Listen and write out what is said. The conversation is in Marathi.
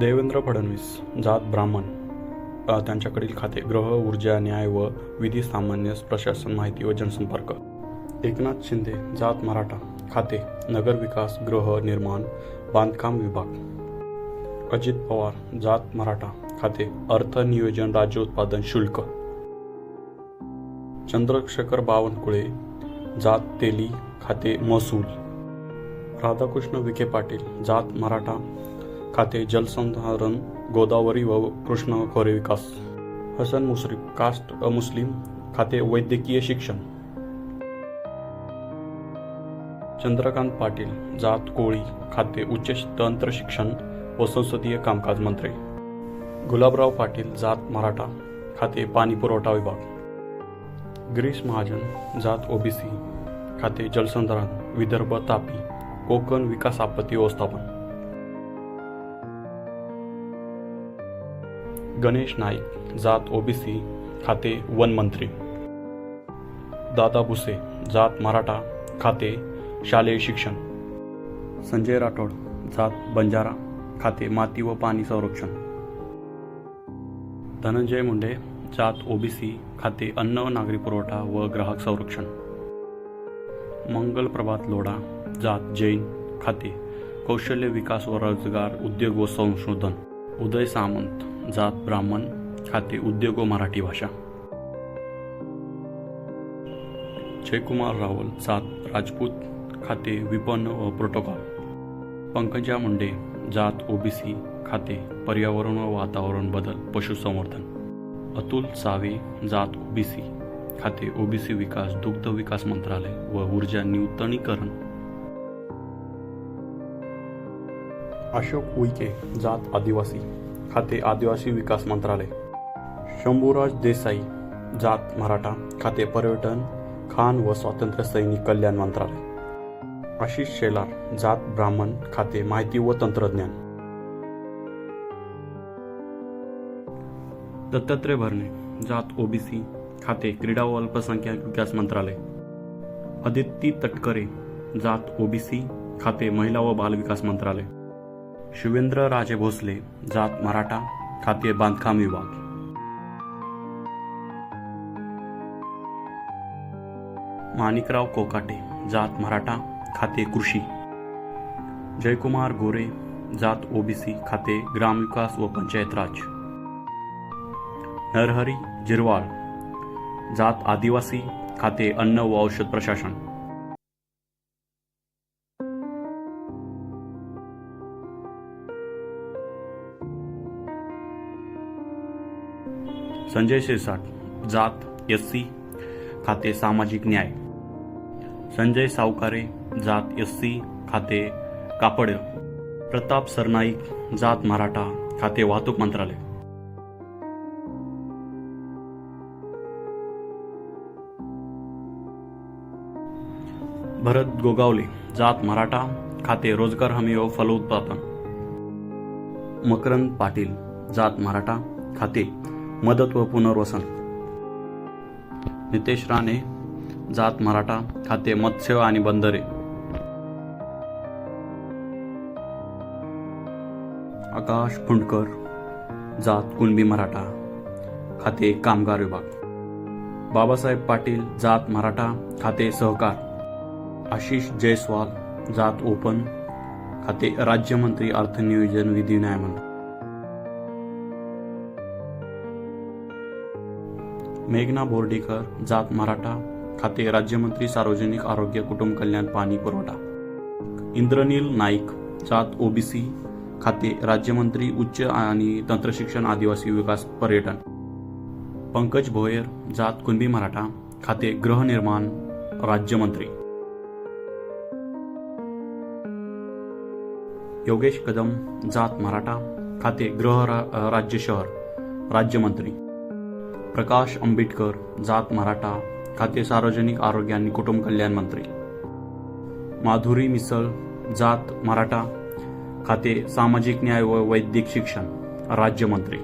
देवेंद्र फडणवीस जात ब्राह्मण त्यांच्याकडील खाते ग्रह ऊर्जा न्याय व विधी सामान्य प्रशासन माहिती व जनसंपर्क. एकनाथ शिंदे जात मराठा खाते नगर विकास गृह निर्माण बांधकाम विभाग. अजित पवार जात मराठा खाते अर्थ नियोजन राज्य उत्पादन शुल्क. चंद्रशेखर बावनकुळे जात तेली खाते महसूल. राधाकृष्ण विखे पाटील जात मराठा खाते जलसंधारण गोदावरी व कृष्ण खोरे विकास. हसन मुश्रीफ कास्ट अ मुस्लिम खाते वैद्यकीय शिक्षण. चंद्रकांत पाटील जात कोळी खाते उच्च तंत्र शिक्षण व संसदीय कामकाज मंत्री. गुलाबराव पाटील जात मराठा खाते पाणी पुरवठा विभाग. गिरीश महाजन जात ओबीसी खाते जलसंधारण विदर्भ तापी कोकण विकास आपत्ती व्यवस्थापन. गणेश नाईक जात ओबीसी खाते वन मंत्री. दादा भुसे जात मराठा खाते शालेय शिक्षण. संजय राठोड जात बंजारा खाते माती व पाणी संरक्षण. धनंजय मुंडे जात ओबीसी खाते अन्न व नागरी पुरवठा व ग्राहक संरक्षण. मंगल प्रभात लोढा जात जैन खाते कौशल्य विकास व रोजगार उद्योग व संशोधन. उदय सामंत. जात ब्राह्मण खाते उद्योग व मराठी भाषा. जयकुमार रावल जात राजपूत खाते विपणन व प्रोटोकॉल. पंकजा मुंडे जात ओबीसी खाते पर्यावरण व वातावरण बदल पशुसंवर्धन. अतुल सावे जात ओबीसी खाते ओबीसी विकास दुग्ध विकास मंत्रालय व ऊर्जा नूतनीकरण अशोक उईके जात आदिवासी खाते आदिवासी विकास मंत्रालय. शंभूराज देसाई जात मराठा खाते पर्यटन खान व स्वातंत्र्य सैनिक कल्याण मंत्रालय. आशिष शेलार जात ब्राह्मण खाते माहिती व तंत्रज्ञान. दत्तात्रय भरणे जात ओबीसी खाते क्रीडा व अल्पसंख्याक विकास मंत्रालय. अदिती तटकरे जात ओबीसी खाते महिला व बाल विकास मंत्रालय. शिवेंद्र राजे भोसले जात मराठा खाते बांधकाम विभाग. माणिकराव कोकाटे जात मराठा खाते कृषी. जयकुमार गोरे जात ओबीसी खाते ग्रामविकास व पंचायत राज. नरहरी जिरवाळ जात आदिवासी खाते अन्न व औषध प्रशासन. संजय शिरसाट जात एस सी खाते सामाजिक न्याय. संजय सावकारे जात एस सी खाते कापड. प्रताप सरनाईक जात मराठा खाते वाहतूक मंत्रालय. भरत गोगावले जात मराठा खाते रोजगार हमी व फलोत्पादन मकरंद पाटील जात मराठा खाते मदत व पुनर्वसन. नितेश राणे जात मराठा खाते मत्स्य आणि बंदरे. आकाश फुंडकर जात कुणबी मराठा खाते कामगार विभाग. बाबासाहेब पाटील जात मराठा खाते सहकार. आशिष जयस्वाल जात ओपन खाते राज्यमंत्री अर्थनियोजन विधी न्यायमंडळ. मेघना बोर्डीकर जात मराठा खाते राज्यमंत्री सार्वजनिक आरोग्य कुटुंब कल्याण पाणी पुरवठा. इंद्रनील नाईक जात ओबीसी खाते राज्यमंत्री उच्च आणि तंत्रशिक्षण आदिवासी विकास पर्यटन. पंकज भोयर जात कुणबी मराठा खाते गृहनिर्माण राज्यमंत्री. योगेश कदम जात मराठा खाते गृह रा- राज्य शहर राज्यमंत्री. प्रकाश आंबेडकर जात मराठा खाते सार्वजनिक आरोग्य आणि कुटुंब कल्याण मंत्री. माधुरी मिसळ जात मराठा खाते सामाजिक न्याय व वैद्यक शिक्षण राज्यमंत्री.